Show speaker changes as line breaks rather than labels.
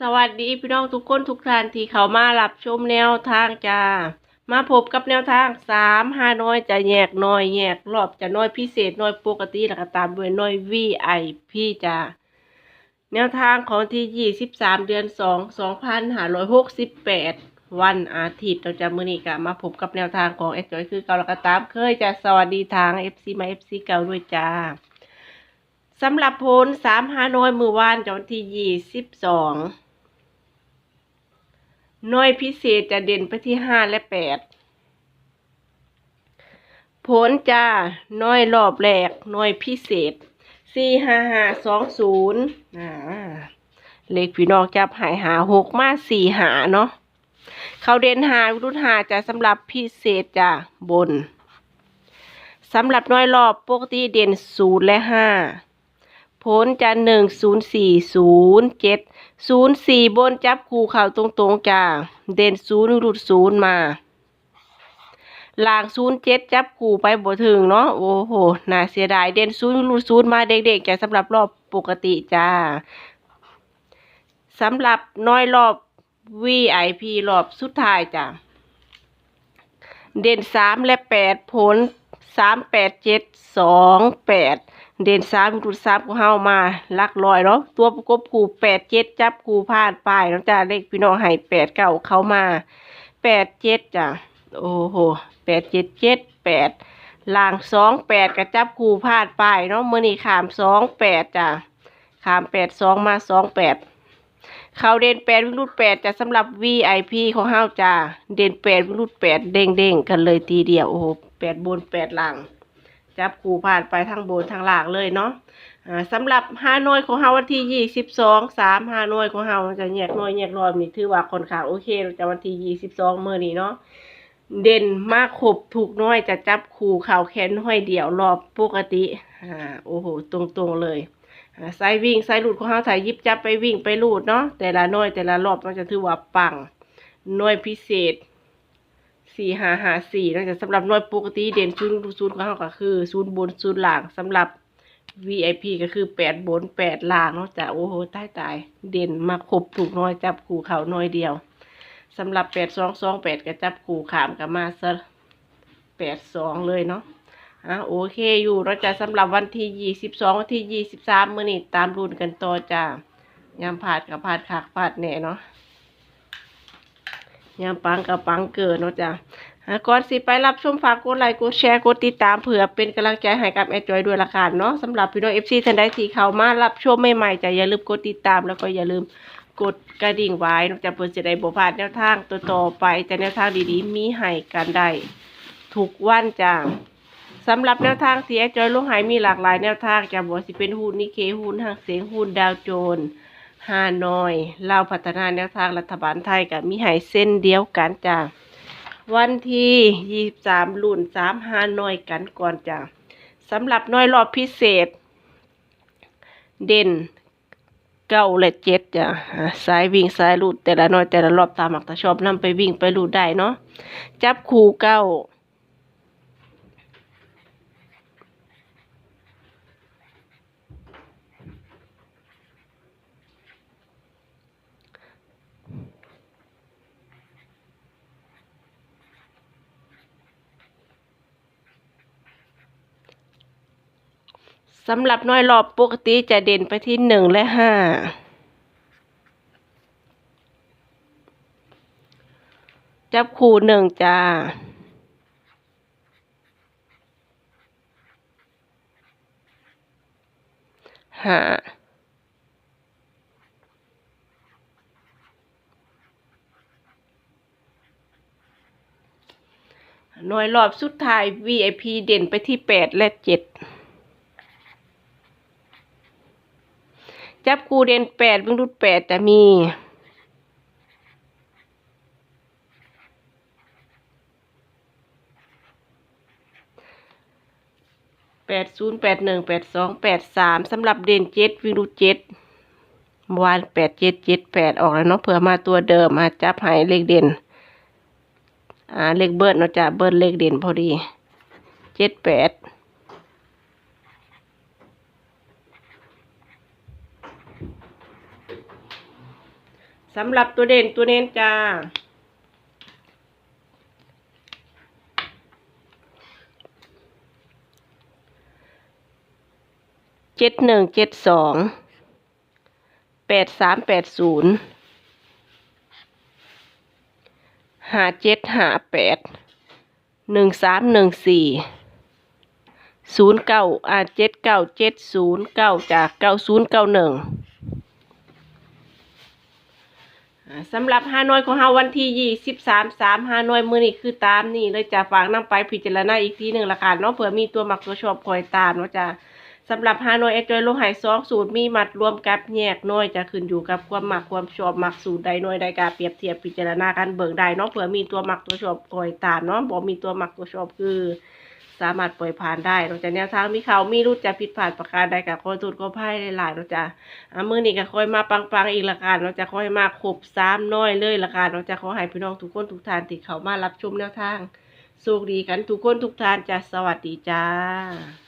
สวัสดีพี่น้องทุกคนทุกท่านที่เขามารับชมแนวทางจ้า มาพบกับแนวทางสามห้าน้อยจะแยกน้อยแยกรอบจะน้อยพิเศษน้อยปกติแล้วก็ตามด้วยน้อย VIP จ้าแนวทางของที่ยี่สิบสามเดือนสองสองพันห้าร้อยหกสิบแปดวันอาทิตย์เราจะมือนี้กะมาพบกับแนวทางของเอจอยคือเก่าแล้วก็ตามเคยจะสวัสดีทาง FC มา FC เก่าด้วยจ้าสำหรับผลสามห้าน้อยมือวานจันที่ยี่สิบสอง น้อยพิเศษจะเด่นไปที่ห้าและแปดผลจ้าน้อยรอบแรกน้อยพิเศษสี่ห้าห้าสองศูนย์เลขพี่น้องจับหายหาหกมาสี่หาเนาะเขาเด่นหารุ่นหาจะสำหรับพิเศษจ้าบนสำหรับน้อยรอบปกติเด่นศูนย์และห้า ผลจะหนึ่งศูนย์สี่ศูนย์เจ็ดศูนย์สี่บนจับคู่เข่าตรงๆจ้าเด่นศูนย์หลุดศูนย์มาหลางศูนย์เจ็ดจับคู่ไปบ่ถึงเนาะโอ้โหน่าเสียดายเด่นศูนย์หลุดศูนย์มาเด็กๆจะสำหรับรอบปกติจ้าสำหรับน้อยรอบ VIP รอบสุดท้ายจ้าเด่นสามและแปดผลสามแปดเจ็ดสองแปด เด่นสามรุดสามของเฮามาลักลอยเนาะตัวประกบคู่แปดเจ็ดจับคู่พลาดไปเนาะจ้าเลขพี่น้องให้แปดเก้าเข้ามาแปดเจ็ดจ้ะโอ้โหแปดเจ็ดเจ็ดแปดล่างสองแปดกระจับคู่พลาดไปเนาะมื่อนี้ขามสองแปดจ้ะขามแปดสองมาสองแปดเขาเด่นแปดวิรุดแปดจะสำหรับ VIP ของเฮาจ้าเด่นแปดวิรุดแปดเด้งเด้งกันเลยทีเดียวโอ้โหแปดบนแปดล่าง จับคู่ผ่านไปทั้งบนทั้งล่างเลยเนาะสำหรับห้าน่วยของเฮาวันที่ยี่สิบสองสามห้าน่วยของเฮาจะแยกน่วยแยกรอบนี่ถือว่าค่อนข้างโอเคจะวันที่ยี่สิบสองเมื่อนี้เนาะเด่นมากขบถูกน้อยจะจับคู่เข่าแขนห้อยเดี่ยวรอบปกติอ่าโอ้โหตรงๆเลยสายวิ่งสายหลุดของเฮาสายยิบจับไปวิ่งไปหลุดเนาะแต่ละน่วยแต่ละรอบมันจะถือว่าปังน่วยพิเศษ สี่หาหาสี่นอกจากสำหรับหน่วยปกติเด่นศูนย์ศูนย์ของเขาก็คือศูนย์บนศูนย์ล่างสำหรับ VIP ก็คือแปดบนแปดล่างเนอกจากโอ้โหตายตายเด่นมาครบถูกน้อยจับคู่เขาน้อยเดียวสำหรับแปดสองสองแปดก็จับคู่ขามกับมาซะแปดสองเลยเนาะอะโอเคอยู่เราจะสำหรับวันที่ยี่สิบสองวันที่ยี่สิบสามมื่อนี้ตามรุ่นกันต่อจ้ายามผาดกับผาดขากผาดแหน่เนาะ ยามปังกับปังเกิดเนาะจ้ะก่อนสิไปรับชมฝากกดไลค์กดแชร์กดติดตามเผื่อเป็นกำลังใจให้กับแอดจอยด้วยละกันเนาะสำหรับพี่น้องเอฟซีท่านใดที่เข้ามารับชมใหม่ๆจะอย่าลืมกดติดตามแล้วก็อย่าลืมกดกระดิ่งไว้นาะจะเปิดจะได้บพลาดแนวทางตัวต่อไปแต่แนวทางดีๆ มีให้กันได้ทุกวันจ้ะสำหรับแนวทางที่แอดจอยลงใหายมีหลากหลายแนวทางจะบอกสิเป็นหุ้นนิเคหุ้นห้างเสียงหุ้นดาวโจนส์ ฮานอยลาวพัฒนาแนวทางรัฐบาลไทยกับมีใหายเส้นเดียวกันจ้ะวันที่ยี่สามรุ่นสามฮานอยกันก่อนจ้ะสำหรับน้อยรอบพิเศษ เด่นเก้าและเจ็ดจ้ะอ่าสายวิ่งสายรูดแต่ละน้อยแต่ละรอบตามหมักตาชอบนำไปวิ่งไปรูดได้เนาะจับคู่เก้า สำหรับน้อยรอบปกติจะเด่นไปที่หนึ่งและห้าจับคู่หนึ่งจ้าห้าหน่วยรอบสุดท้าย VIP เด่นไปที่แปดและเจ็ด จับคูเด่นแปดวิ่งรุดแปดจะมีแปดศูนย์แปดหนึ่งแปดสองแปดสามสำหรับเด่นเจ็ดวิ่งรุเจ็ดวานแปดเจ็ดเจ็ดแปดออกแล้วเนาะเผื่อมาตัวเดิมมาจับหายเลขเด่น อ่าเลขเบิร์ดเนาะจะเบิร์ดเลขเด่นพอดีเจ็ดแปด อ สำหรับตัวเด่นตัวเน้นจ้า เจ็ดหนึ่งเจ็ดสอง แปดสามแปดศูนย์ห้าเจ็ดห้าแปด หนึ่งสามหนึ่งสี่ศูนย์เก้าอ่าเจ็ดเก้าเจ็ดศูนย์เก้าจากเก้าศูนย์เก้าหนึ่ง สำหรับฮานอยของเฮาวันที่ยี่สิบสามสามฮานอยมือนี่คือตามนี่เลยจะฝากนำไปพิจารณาอีกทีหนึ่งละค่ะเนาะเผื่อมีตัวหมักตัวชอบคอยตามเนาะจะสำหรับฮานอยเอจอยโลหายซองสูตรมีมัดรวมกับแยกน้อยจะขึ้นอยู่กับความหมักความชอบหมักสูตรใดน้อยใดกาเปรียบเทียบพิจารณากันเบิกได้เนาะเผื่อมีตัวหมักตัวชอบคอยตามเนาะบ่มีตัวหมักตัวชอบคือ สามารถปล่อยผ่านได้เราจะแนวทางมีเขามีรูดจะผิดพลาดประการใดกับคอยตูดก็พ่ายหลายๆเราจะอามือนี้ก็คอยมาปังๆอีกละกันเราจะคอยมาครบสามน้อยเลยละกันเราจะขอให้พี่น้องทุกคนทุกท่านที่เขามารับชมแนวทางสุขดีกันทุกคนทุกท่านจ้ะสวัสดีจ้า